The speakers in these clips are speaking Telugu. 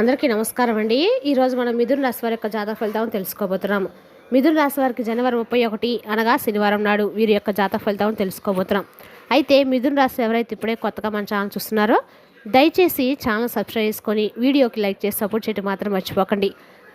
అందరికీ నమస్కారం అండి. ఈరోజు మనం మిథున్ రాశి వారి యొక్క జాతక ఫలితం తెలుసుకోబోతున్నాం. మిథున రాశి వారికి జనవరి ముప్పై ఒకటి అనగా శనివారం నాడు వీరి యొక్క జాతక ఫలితం తెలుసుకోబోతున్నాం. అయితే మిథున రాశి ఎవరైతే ఇప్పుడే కొత్తగా మన ఛానల్ చూస్తున్నారో దయచేసి ఛానల్ సబ్స్క్రైబ్ చేసుకొని వీడియోకి లైక్ చేసి సపోర్ట్ చేయడం మాత్రం మర్చిపోకండి.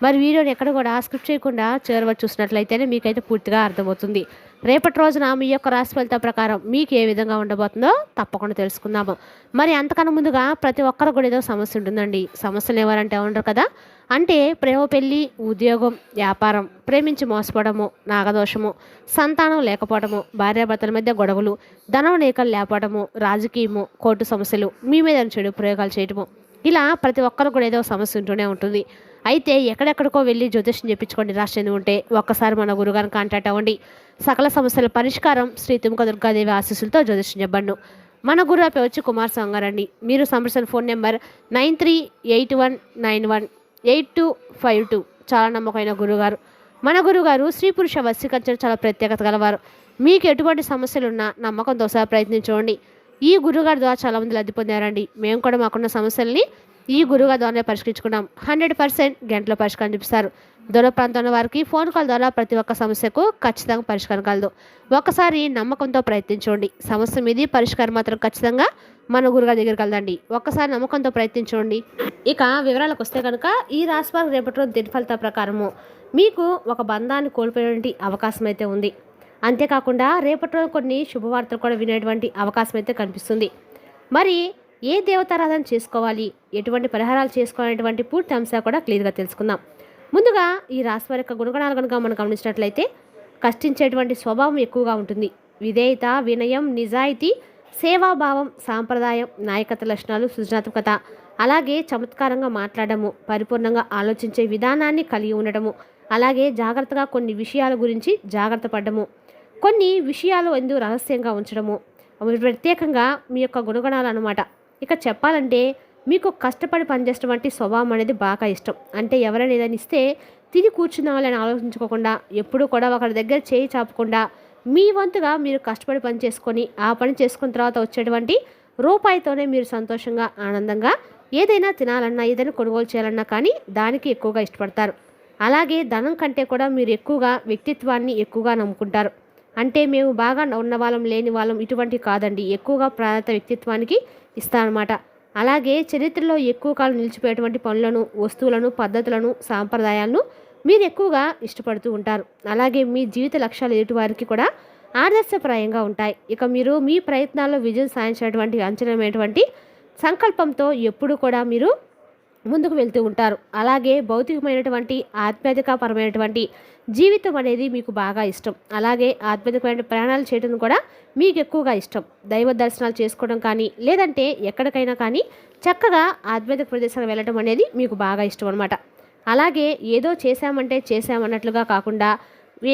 మరి వీడియోని ఎక్కడ కూడా స్క్రిప్ట్ చేయకుండా చేరవ చూసినట్లయితేనే మీకైతే పూర్తిగా అర్థమవుతుంది. రేపటి రోజున మీ యొక్క రాశి ఫలితం ప్రకారం మీకు ఏ విధంగా ఉండబోతుందో తప్పకుండా తెలుసుకుందాము. మరి అంతకన్నా ముందుగా ప్రతి ఒక్కరు కూడా ఏదో సమస్య ఉంటుందండి. సమస్యలు ఎవరంటే ఉండరు కదా. అంటే ప్రేమ పెళ్ళి ఉద్యోగం వ్యాపారం ప్రేమించి మోసపోవడము నాగదోషము సంతానం లేకపోవడము భార్యాభర్తల మధ్య గొడవలు ధనం లేకలు లేకపోవడము రాజకీయము కోర్టు సమస్యలు మీ మీద చెడు ప్రయోగాలు చేయడము ఇలా ప్రతి ఒక్కరు కూడా ఏదో సమస్య ఉంటూనే ఉంటుంది. అయితే ఎక్కడెక్కడికో వెళ్ళి జ్యోతిష్యం చెప్పించుకోండి. రాష్ట్రం ఉంటే ఒక్కసారి మన గురుగారిని కాంటాక్ట్ అవ్వండి. సకల సమస్యల పరిష్కారం శ్రీ తుముక దుర్గాదేవి ఆశీస్సులతో జ్యోతిష్యం చెప్పండు. మన గురువు వచ్చి కుమార్ సంగారండి. మీరు సంప్రదించిన phone number nine three eight one nine one eight two five two. చాలా నమ్మకమైన గురుగారు. మన గురుగారు స్త్రీ పురుష వశీకరించడం చాలా ప్రత్యేకత గలవారు. మీకు ఎటువంటి సమస్యలు ఉన్నా నమ్మకంతో సహా ప్రయత్నించండి. ఈ గురుగారి ద్వారా చాలామంది లబ్ధి పొందారండి. మేము కూడా మాకున్న సమస్యల్ని ఈ గురువుగా ద్వారానే పరిష్కరించుకున్నాం. హండ్రెడ్ పర్సెంట్ గంటలో పరిష్కారం చూపిస్తారు. దూర ప్రాంతంలో వారికి ఫోన్ కాల్ ద్వారా ప్రతి ఒక్క సమస్యకు ఖచ్చితంగా పరిష్కారం కలదు. ఒకసారి నమ్మకంతో ప్రయత్నించండి. సమస్య మీది పరిష్కారం మాత్రం ఖచ్చితంగా మన గురుగారి దగ్గరికి వెళ్దండి ఒక్కసారి నమ్మకంతో ప్రయత్నించండి. ఇక వివరాలకు వస్తే కనుక ఈ రాశి వారికి రేపటి రోజు దినఫలిత ప్రకారము మీకు ఒక బంధాన్ని కోల్పోయేటువంటి అవకాశం అయితే ఉంది. అంతేకాకుండా రేపటి రోజు కొన్ని శుభవార్తలు కూడా వినేటువంటి అవకాశం అయితే కనిపిస్తుంది. మరి ఏ దేవతారాధన చేసుకోవాలి? ఎటువంటి పరిహారాలు చేసుకోవాలనేటువంటి పూర్తి అంశాలు కూడా క్లియర్గా తెలుసుకుందాం. ముందుగా ఈ రాశి వారి యొక్క గుణగణాలు కనుక మనం గమనించినట్లయితే కష్టించేటువంటి స్వభావం ఎక్కువగా ఉంటుంది. విధేయత వినయం నిజాయితీ సేవాభావం సాంప్రదాయం నాయకత్వ లక్షణాలు సృజనాత్మకత అలాగే చమత్కారంగా మాట్లాడము పరిపూర్ణంగా ఆలోచించే విధానాన్ని కలిగి ఉండటము అలాగే జాగ్రత్తగా కొన్ని విషయాల గురించి జాగ్రత్త పడ్డము కొన్ని విషయాలు ఎందుకు రహస్యంగా ఉంచడము ప్రత్యేకంగా మీ యొక్క గుణగణాలు అనమాట ఇక చెప్పాలంటే మీకు కష్టపడి పనిచేసేటువంటి స్వభావం అనేది బాగా ఇష్టం. అంటే ఎవరైనా ఏదైనా ఇస్తే తిని కూర్చున్నామని ఆలోచించుకోకుండా ఎప్పుడూ కూడా ఒకరి దగ్గర చేయి చాపకుండా మీ వంతుగా మీరు కష్టపడి పని చేసుకొని ఆ పని చేసుకున్న తర్వాత వచ్చేటువంటి రూపాయితోనే మీరు సంతోషంగా ఆనందంగా ఏదైనా తినాలన్నా ఏదైనా కొనుగోలు చేయాలన్నా కానీ దానికి ఎక్కువగా ఇష్టపడతారు. అలాగే ధనం కంటే కూడా మీరు ఎక్కువగా వ్యక్తిత్వాన్ని ఎక్కువగా నమ్ముకుంటారు. అంటే మేము బాగా ఉన్నవాళ్ళం లేని వాళ్ళం ఇటువంటి కాదండి. ఎక్కువగా ప్రాధాన్యత వ్యక్తిత్వానికి ఇస్తానమాట అలాగే చరిత్రలో ఎక్కువ కాలం నిలిచిపోయేటువంటి పనులను వస్తువులను పద్ధతులను సాంప్రదాయాలను మీరు ఎక్కువగా ఇష్టపడుతూ ఉంటారు. అలాగే మీ జీవిత లక్ష్యాలు ఎదుటివారికి కూడా ఆదర్శప్రాయంగా ఉంటాయి. ఇక మీరు మీ ప్రయత్నాల్లో విజయం సాధించినటువంటి అంచనమైనటువంటి సంకల్పంతో ఎప్పుడు కూడా మీరు ముందుకు వెళ్తూ ఉంటారు. అలాగే భౌతికమైనటువంటి ఆధ్యాత్మికపరమైనటువంటి జీవితం అనేది మీకు బాగా ఇష్టం. అలాగే ఆధ్యాత్మికమైన ప్రయాణాలు చేయడం కూడా మీకు ఎక్కువగా ఇష్టం. దైవ దర్శనాలు చేసుకోవడం కానీ లేదంటే ఎక్కడికైనా కానీ చక్కగా ఆధ్యాత్మిక ప్రదేశాలకు వెళ్ళడం అనేది మీకు బాగా ఇష్టం అనమాట అలాగే ఏదో చేశామంటే చేశామన్నట్లుగా కాకుండా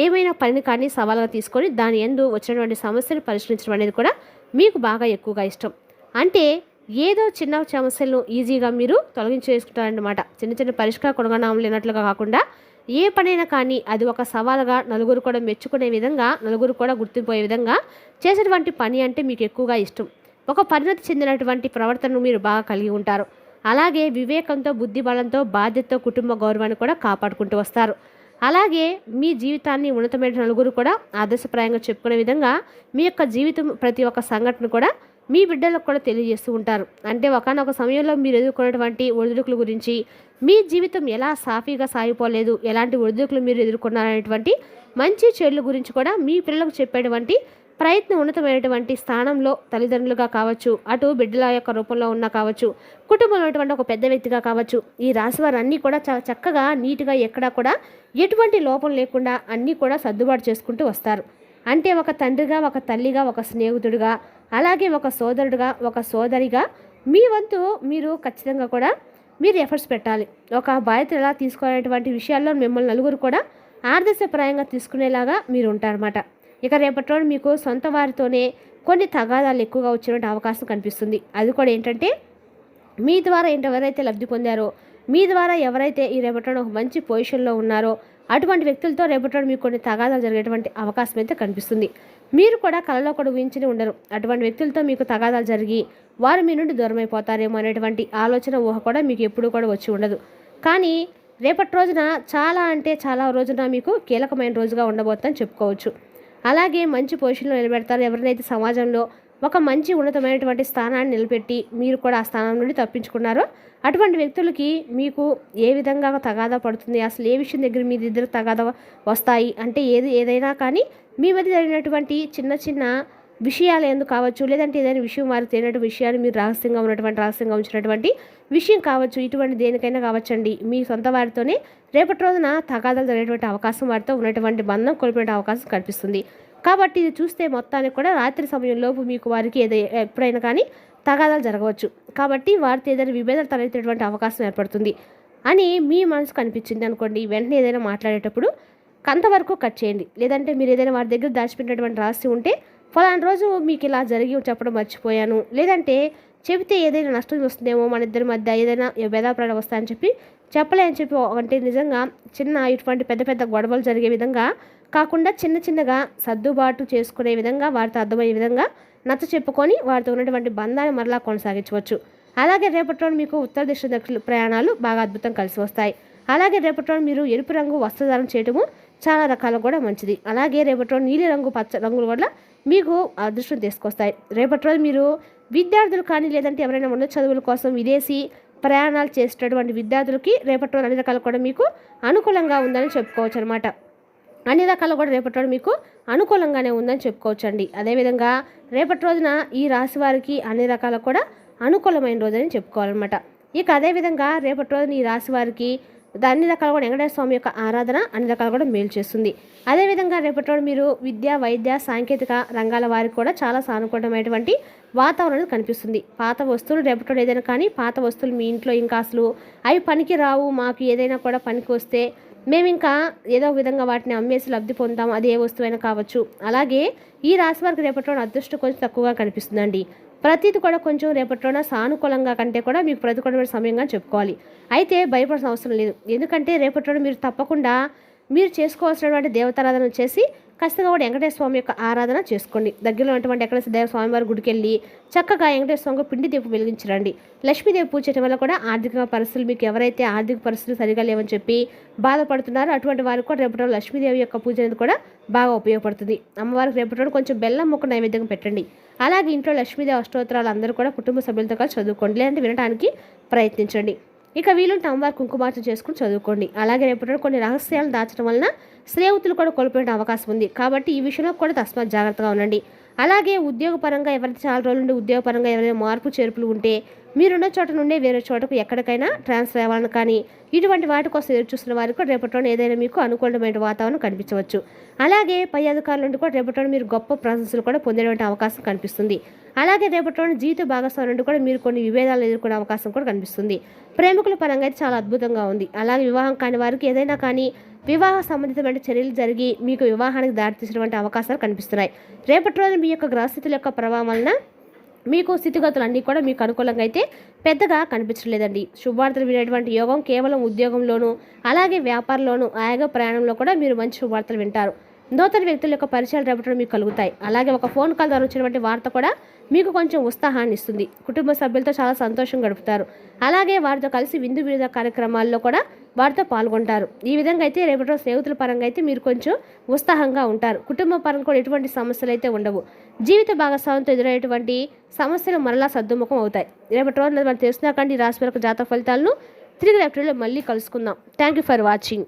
ఏమైనా పనిని కానీ సవాలుగా తీసుకొని దాని ఎందు వచ్చినటువంటి సమస్యను పరిష్కరించడం అనేది కూడా మీకు బాగా ఎక్కువగా ఇష్టం. అంటే ఏదో చిన్న సమస్యలను ఈజీగా మీరు తొలగించేసుకుంటారనమాట చిన్న చిన్న పరిష్కార కొనగణం లేనట్లుగా కాకుండా ఏ పనైనా కానీ అది ఒక సవాలుగా నలుగురు కూడా మెచ్చుకునే విధంగా నలుగురు కూడా గుర్తింపోయే విధంగా చేసేటువంటి పని అంటే మీకు ఎక్కువగా ఇష్టం. ఒక పరిణతి చెందినటువంటి ప్రవర్తనను మీరు బాగా కలిగి ఉంటారు. అలాగే వివేకంతో బుద్ధి బలంతో బాధ్యతతో కుటుంబ గౌరవాన్ని కూడా కాపాడుకుంటూ వస్తారు. అలాగే మీ జీవితాన్ని ఉన్నతమైన నలుగురు కూడా ఆదర్శప్రాయంగా చెప్పుకునే విధంగా మీ యొక్క జీవితం ప్రతి ఒక్క సంఘటన కూడా మీ బిడ్డలకు కూడా తెలియజేస్తూ ఉంటారు. అంటే ఒకనొక సమయంలో మీరు ఎదుర్కొన్నటువంటి ఒడిదుడుకుల గురించి మీ జీవితం ఎలా సాఫీగా సాగిపోలేదు ఎలాంటి ఒడిదుడుకులు మీరు ఎదుర్కొన్నారనేటువంటి మంచి చెడుల గురించి కూడా మీ పిల్లలకు చెప్పేటువంటి ప్రయత్నం ఉన్నతమైనటువంటి స్థానంలో తల్లిదండ్రులుగా కావచ్చు అటు బిడ్డల యొక్క రూపంలో ఉన్న కావచ్చు కుటుంబంలో ఉన్నటువంటి ఒక పెద్ద వ్యక్తిగా కావచ్చు ఈ రాశి వారు అన్నీ కూడా చాలా చక్కగా నీట్గా ఎక్కడా కూడా ఎటువంటి లోపం లేకుండా అన్నీ కూడా సర్దుబాటు చేసుకుంటూ వస్తారు. అంటే ఒక తండ్రిగా ఒక తల్లిగా ఒక స్నేహితుడిగా అలాగే ఒక సోదరుడిగా ఒక సోదరిగా మీ వంతు మీరు ఖచ్చితంగా కూడా మీరు ఎఫర్ట్స్ పెట్టాలి. ఒక బాధ్యత ఎలా తీసుకోవాలనేటువంటి విషయాల్లో మిమ్మల్ని నలుగురు కూడా ఆదర్శప్రాయంగా తీసుకునేలాగా మీరు ఉంటారన్నమాట. ఇక రేపటి రోజు మీకు సొంత వారితోనే కొన్ని తగాదాలు ఎక్కువగా వచ్చినటువంటి అవకాశం కనిపిస్తుంది. అది కూడా ఏంటంటే మీ ద్వారా ఏంటి ఎవరైతే లబ్ధి పొందారో మీ ద్వారా ఎవరైతే ఈ రేపటి ఒక మంచి పొజిషన్లో ఉన్నారో అటువంటి వ్యక్తులతో రేపటి మీకు కొన్ని తగాదాలు జరిగేటువంటి అవకాశం అయితే కనిపిస్తుంది. మీరు కూడా కళలో కూడా ఊహించని ఉండరు. అటువంటి వ్యక్తులతో మీకు తగాదాలు జరిగి వారు మీ నుండి దూరం అయిపోతారేమో అనేటువంటి ఆలోచన ఊహ కూడా మీకు ఎప్పుడూ కూడా వచ్చి ఉండదు. కానీ రేపటి రోజున చాలా అంటే చాలా రోజున మీకు కీలకమైన రోజుగా ఉండబోతుందని చెప్పుకోవచ్చు. అలాగే మంచి పొజిషన్లో నిలబెడతారు. ఎవరినైతే సమాజంలో ఒక మంచి ఉన్నతమైనటువంటి స్థానాన్ని నిలబెట్టి మీరు కూడా ఆ స్థానం నుండి తప్పించుకున్నారో. అటువంటి వ్యక్తులకి మీకు ఏ విధంగా తగాదా పడుతుంది? అసలు ఏ విషయం దగ్గర మీ ఇద్దరు తగాదా వస్తాయి? అంటే ఏది ఏదైనా కానీ మీ మధ్య జరిగినటువంటి చిన్న చిన్న విషయాలు ఎందుకు కావచ్చు? లేదంటే ఏదైనా విషయం వారు తెలియనటువంటి విషయాలు మీరు రహస్యంగా ఉన్నటువంటి రహస్యంగా ఉంచినటువంటి విషయం కావచ్చు. ఇటువంటి దేనికైనా కావచ్చండి. మీ సొంత వారితోనే రేపటి రోజున తగాదాలు జరిగేటువంటి అవకాశం వారితో ఉన్నటువంటి బంధం కోల్పోయే అవకాశం కనిపిస్తుంది. కాబట్టి ఇది చూస్తే మొత్తానికి కూడా రాత్రి సమయంలోపు మీకు వారికి ఏదో ఎప్పుడైనా కానీ తగాదాలు జరగవచ్చు. కాబట్టి వారితో ఏదైనా విభేదాలు తలెత్తేటువంటి అవకాశం ఏర్పడుతుంది అని మీ మనసుకు అనిపించింది అనుకోండి. వెంటనే ఏదైనా మాట్లాడేటప్పుడు అంతవరకు కట్ చేయండి. లేదంటే మీరు ఏదైనా వారి దగ్గర దాచిపెట్టినటువంటి రాసి ఉంటే ఫలానా రోజు మీకు ఇలా జరిగి చెప్పడం మర్చిపోయాను. లేదంటే చెబితే ఏదైనా నష్టం వస్తుందేమో మన ఇద్దరి మధ్య ఏదైనా భేదాప్రాణం వస్తాయని చెప్పి చెప్పలే అని చెప్పి అంటే నిజంగా చిన్న ఇటువంటి పెద్ద పెద్ద గొడవలు జరిగే విధంగా కాకుండా చిన్న చిన్నగా సర్దుబాటు చేసుకునే విధంగా వారితో అర్థమయ్యే విధంగా నచ్చ చెప్పుకొని వారితో ఉన్నటువంటి బంధాన్ని మరలా కొనసాగించవచ్చు. అలాగే రేపటి మీకు ఉత్తర దిశ దక్షిణ ప్రయాణాలు బాగా అద్భుతం కలిసి వస్తాయి. అలాగే రేపటి మీరు ఎరుపు రంగు వస్త్రధారణ చేయటము చాలా రకాలు కూడా మంచిది. అలాగే రేపటి నీలి రంగు పచ్చ రంగుల వల్ల మీకు అదృష్టం తీసుకొస్తాయి. రేపటి రోజు మీరు విద్యార్థులు కానీ లేదంటే ఎవరైనా ఉన్న చదువుల కోసం విదేశీ ప్రయాణాలు చేసేటటువంటి విద్యార్థులకి రేపటి రోజు అన్ని రకాలు కూడా మీకు అనుకూలంగా ఉందని చెప్పుకోవచ్చు అనమాట అన్ని రకాలు కూడా రేపటి రోజు మీకు అనుకూలంగానే ఉందని చెప్పుకోవచ్చండి. అదేవిధంగా రేపటి రోజున ఈ రాశి వారికి అన్ని రకాల కూడా అనుకూలమైన రోజని చెప్పుకోవాలన్నమాట. ఇక అదేవిధంగా రేపటి రోజున ఈ రాశి వారికి అన్ని రకాల కూడా వెంకటేశ్వర స్వామి యొక్క ఆరాధన అన్ని రకాలు కూడా మేలు చేస్తుంది. అదేవిధంగా రేపటి రోజు మీరు విద్య వైద్య సాంకేతిక రంగాల వారికి కూడా చాలా సానుకూలమైనటువంటి వాతావరణం కనిపిస్తుంది. పాత వస్తువులు రేపటి ఏదైనా కానీ పాత వస్తువులు మీ ఇంట్లో ఇంకా అసలు అవి పనికి రావు మాకు ఏదైనా కూడా పనికి వస్తే మేము ఇంకా ఏదో విధంగా వాటిని అమ్మేసి లబ్ధి పొందాం అది ఏ వస్తువైనా కావచ్చు. అలాగే ఈ రాశి వారికి రేపటి అదృష్టం కొంచెం తక్కువగా కనిపిస్తుందండి. ప్రతిది కూడా కొంచెం రేపటిలోన సానుకూలంగా కంటే కూడా మీకు ప్రతికూలమైన సమయంగా చెప్పుకోవాలి. అయితే భయపడాల్సిన అవసరం లేదు. ఎందుకంటే రేపటిలో మీరు తప్పకుండా మీరు చేసుకోవాల్సినటువంటి దేవతారాధన చేసి ఖచ్చితంగా కూడా వెంకటేశ్వర స్వామి యొక్క ఆరాధన చేసుకోండి. దగ్గరలో ఉన్నటువంటి వెంకటేశ్వర దేవ స్వామివారి గుడికి వెళ్ళి చక్కగా వెంకటేశ్వర స్వామికి పిండి దీపం వెలిగించరండి. లక్ష్మీదేవి పూజ చేయడం వల్ల కూడా ఆర్థిక పరిస్థితులు మీకు ఎవరైతే ఆర్థిక పరిస్థితులు సరిగా లేవని చెప్పి బాధపడుతున్నారో అటువంటి వారికి కూడా రేపటి లక్ష్మీదేవి యొక్క పూజ అనేది కూడా బాగా ఉపయోగపడుతుంది. అమ్మవారికి రేపటి కొంచెం బెల్లం ముక్క నైవేద్యం పెట్టండి. అలాగే ఇంట్లో లక్ష్మీదేవి అష్టోత్తరాలు అందరూ కూడా కుటుంబ సభ్యులతో కలిసి చదువుకోండి. లేదంటే వినడానికి ప్రయత్నించండి. ఇక వీలుంటే అమ్మవారి కుంకుమార్చన చేసుకుని చదువుకోండి. అలాగే రేపటి కొన్ని రహస్యాలను దాచడం వలన స్నేహితులు కూడా కోల్పోయే అవకాశం ఉంది. కాబట్టి ఈ విషయంలో కూడా తస్మాత్ జాగ్రత్తగా ఉండండి. అలాగే ఉద్యోగపరంగా ఎవరైతే చాలా రోజుల నుండి ఉద్యోగపరంగా ఎవరైనా మార్పు చేర్పులు ఉంటే మీరున్న చోట నుండే వేరే చోటకు ఎక్కడికైనా ట్రాన్స్ఫర్ అవ్వాలని కానీ ఇటువంటి వాటి కోసం ఎదురు చూస్తున్న వారికి కూడా రేపటిలో ఏదైనా మీకు అనుకూలమైన వాతావరణం కనిపించవచ్చు. అలాగే పై అధికారుల నుండి కూడా రేపటిలో మీరు గొప్ప ప్రశంసలు కూడా పొందేటువంటి అవకాశం కనిపిస్తుంది. అలాగే రేపటిలో జీవిత భాగస్వామి నుండి కూడా మీరు కొన్ని విభేదాలు ఎదుర్కొనే అవకాశం కూడా కనిపిస్తుంది. ప్రేమికుల పరంగా అయితే చాలా అద్భుతంగా ఉంది. అలాగే వివాహం కాని వారికి ఏదైనా కానీ వివాహ సంబంధితమైన చర్యలు జరిగి మీకు వివాహానికి దారితీసినటువంటి అవకాశాలు కనిపిస్తున్నాయి. రేపటి రోజు మీ యొక్క గ్రహస్థితుల యొక్క ప్రభావం వలన మీకు స్థితిగతులు అన్నీ కూడా మీకు అనుకూలంగా అయితే పెద్దగా కనిపించలేదండి శుభవార్తలు వినేటువంటి యోగం కేవలం ఉద్యోగంలోనూ అలాగే వ్యాపారంలోనూ ఆయాగ ప్రయాణంలో కూడా మీరు మంచి శుభవార్తలు వింటారు. నూతన వ్యక్తుల యొక్క పరిచయాలు రేపటి మీకు కలుగుతాయి. అలాగే ఒక ఫోన్ కాల్ ద్వారా వచ్చినటువంటి వార్త కూడా మీకు కొంచెం ఉత్సాహాన్ని ఇస్తుంది. కుటుంబ సభ్యులతో చాలా సంతోషం గడుపుతారు. అలాగే వారితో కలిసి విందు వివిధ కార్యక్రమాల్లో కూడా వారితో పాల్గొంటారు. ఈ విధంగా అయితే రేపటి స్నేహితుల పరంగా అయితే మీరు కొంచెం ఉత్సాహంగా ఉంటారు. కుటుంబ పరంగా కూడా ఎటువంటి సమస్యలు అయితే ఉండవు. జీవిత భాగస్వామితో ఎదురయ్యేటువంటి సమస్యలు మరలా సర్దుముఖం అవుతాయి. రేపటి రోజు మనం తెలుసుకున్నాకండి రాశి జాతక ఫలితాలను. తిరిగి రేపటిలో మళ్ళీ కలుసుకుందాం. Thank you for watching